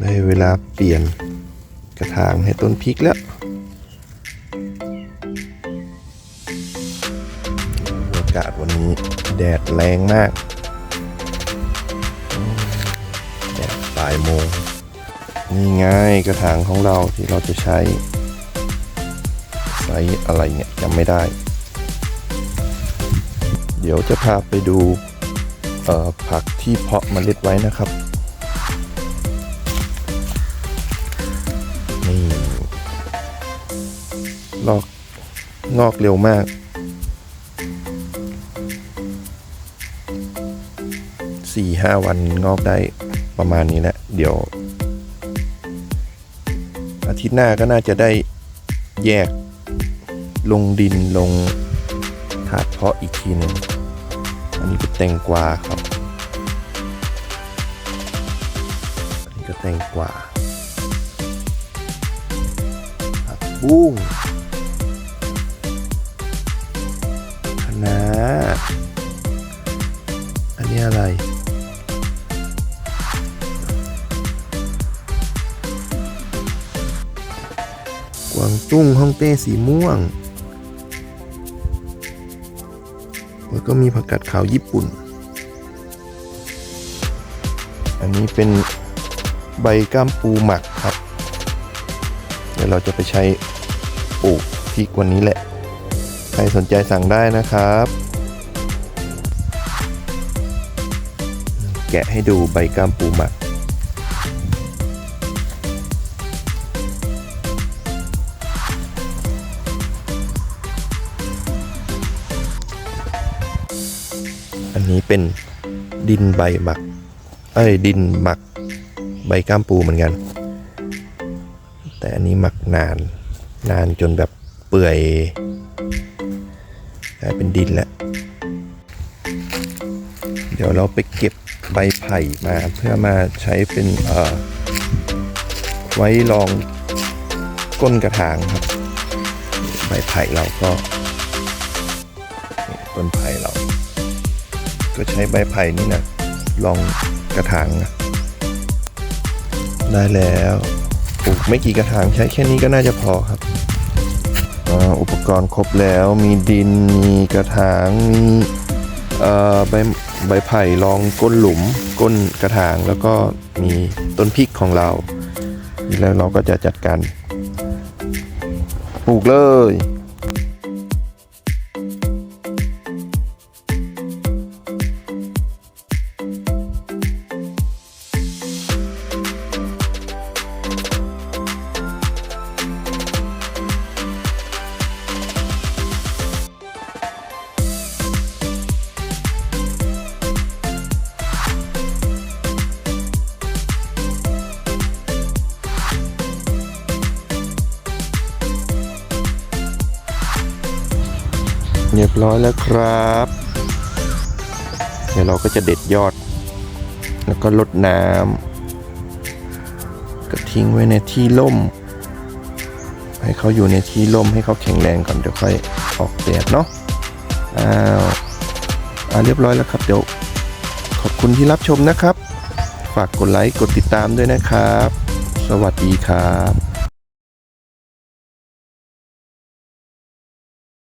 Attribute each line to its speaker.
Speaker 1: ได้เวลาเปลี่ยนกระถางให้ต้นพริกแล้วอากาศวันนี้แดดแรงมาก แดดปลายโมง นี่ไงกระถางของเราที่เราจะใช้ไซส์อะไรเนี่ยจำไม่ได้ เดี๋ยวจะพาไปดูผักที่เพาะเมล็ดไว้นะครับ งอกงอกเร็วมาก สี่ห้าวันงอกได้ประมาณนี้แหละ เดี๋ยว อาทิตย์หน้าก็น่าจะได้แยกลงดินลงถาดเพาะอีกทีหนึ่งอันนี้เป็นแตงกวาครับ อันนี้ก็แตงกวาผักบุ้ง นี่อะไร กวางตุ้งฮ่องเต้สีม่วง แล้วก็มีผักกาดขาวญี่ปุ่น อันนี้เป็นใบก้ามปูหมักครับ เดี๋ยวเราจะไปใช้ปลูกพริกวันนี้แหละ ใครสนใจสั่งได้นะครับ แกะให้ดูใบก้ามปูหมัก อันนี้เป็นดินใบหมัก เอ้ยดินหมักใบก้ามปูเหมือนกัน แต่อันนี้หมักนาน นานจนแบบเปื่อยกลายเป็นดินแล้ว เดี๋ยวเราไปเก็บ ใบไผ่มาเพื่อมาใช้เป็นไว้รองก้นกระถางครับ ใบไผ่เราก็ต้นไผ่เรา ก็ใช้ใบไผ่นี่นะรองกระถางนะได้แล้วปลูกไม่กี่กระถางใช้แค่นี้ก็น่าจะพอครับอ,อุปกรณ์ครบแล้วมีดินมีกระถางมี ใบใบไผ่รองก้นหลุมก้นกระถาง แล้วก็มีต้นพริกของเรา แล้วเราก็จะจัดการปลูกเลย รียบร้อยแล้วครับ เดี๋ยวเราก็จะเด็ดยอด แล้วก็ลดน้ำก็ทิ้งไว้ในที่ร่ม ให้เขาอยู่ในที่ร่มให้เขาแข็งแรงก่อนเดี๋ยวค่อยออกแดดเนาะอ้าวอ่าเรียบร้อยแล้วครับเดี๋ยวขอบคุณที่รับชมนะครับ ฝากกดไลค์กดติดตามด้วยนะครับ สวัสดีครับ